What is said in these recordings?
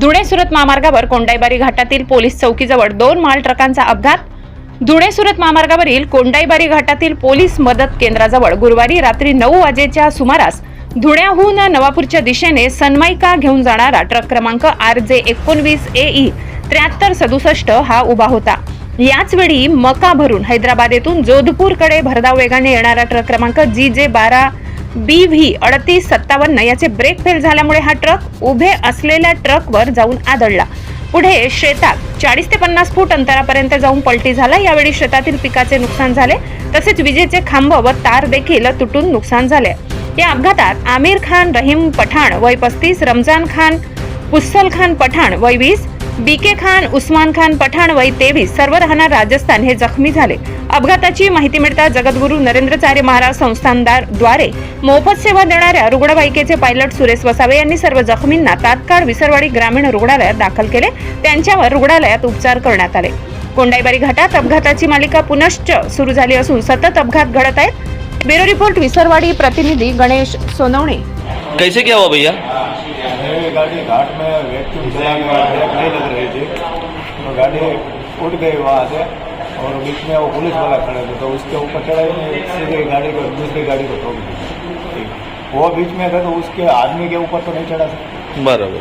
धुळे सुरत महामार्गावर कोंडाईबारी घाटातील पोलीस चौकीजवळ दोन माल ट्रकांचा अपघात. धुळे सुरत महामार्गावरील कोंडाईबारी घाटातील पोलीस मदत केंद्राजवळ गुरुवारी रात्री नऊ वाजेच्या सुमारास धुळ्याहून नवापूरच्या दिशेने सनमाईका घेऊन जाणारा ट्रक क्रमांक आर जे एकोणवीस ए ई त्र्याहत्तर सदुसष्ट हा उभा होता. याच वेळी मका भरून हैदराबाद येथून जोधपूरकडे भरधाव वेगाने येणारा ट्रक क्रमांक जी जे बारा बी व्ही अडतीस सत्तावन्न याचे ब्रेक फेल झाल्यामुळे हा ट्रक उभे असलेल्या ट्रकवर जाऊन आदळला. पुढे शेतात चाळीस ते पन्नास फूट अंतरापर्यंत जाऊन पलटी झाला. यावेळी शेतातील पिकाचे नुकसान झाले. तसेच विजेचे खांब व तार देखील तुटून नुकसान झाले. या अपघातात आमिर खान रहीम पठाण वय पस्तीस रमजान खान पुस्सल खान पठाण वय वीस बीके खान उस्मान खान पठाण वय तेवीस सर्व राहणार राजस्थान हे जखमी झाले. अपघाताची माहिती मिळताच जगद्गुरू नरेंद्रचार्य महाराज संस्थानदारद्वारे मोफत सेवा देणाऱ्या रुग्णवाहिकेचे पायलट सुरेश वसावे यांनी सर्व जखमींना तात्काळ विसरवाडी ग्रामीण रुग्णालयात दाखल केले. त्यांच्यावर रुग्णालयात उपचार करण्यात आले. कोंडाईबारी घाटात अपघाताची मालिका पुनश्च सुरू झाली असून सतत अपघात घडत आहेत. ब्युरो रिपोर्ट विसरवाडी प्रतिनिधी गणेश सोनवणे. कैसे क्या हुआ भैया? गाड़ी घाट में वैक्यूम चलाने के नहीं लग रही थी। तो गाड़ी उठ गई वहाँ से। और बीच में वो पुलिस वाला खड़े थे तो उसके ऊपर चढ़ाई नहीं सीधे गाड़ी को दूसरी गाड़ी को ठोक। दी वो बीच में था तो उसके आदमी के ऊपर तो नहीं चढ़ा सकता। बराबर।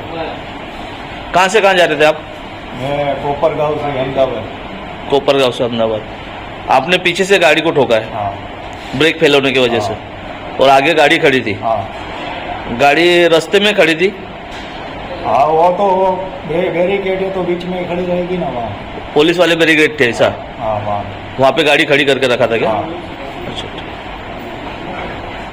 कहाँ से कहाँ जा रहे थे आप? मैं कोपर गाँव से अहमदाबाद। कोपरगांव से अहमदाबाद। आपने पीछे से गाड़ी को ठोका है? हाँ। ब्रेक फेल होने की वजह हाँ। से और आगे गाड़ी खड़ी थी? हाँ। गाड़ी रास्ते में खड़ी थी? हाँ वो तो बैरिकेड है तो बीच में ही खड़ी रहेगी ना वहाँ। पुलिस वाले बैरिकेड थे ऐसा? हाँ वहाँ। वहाँ पे गाड़ी खड़ी करके रखा था क्या? हाँ।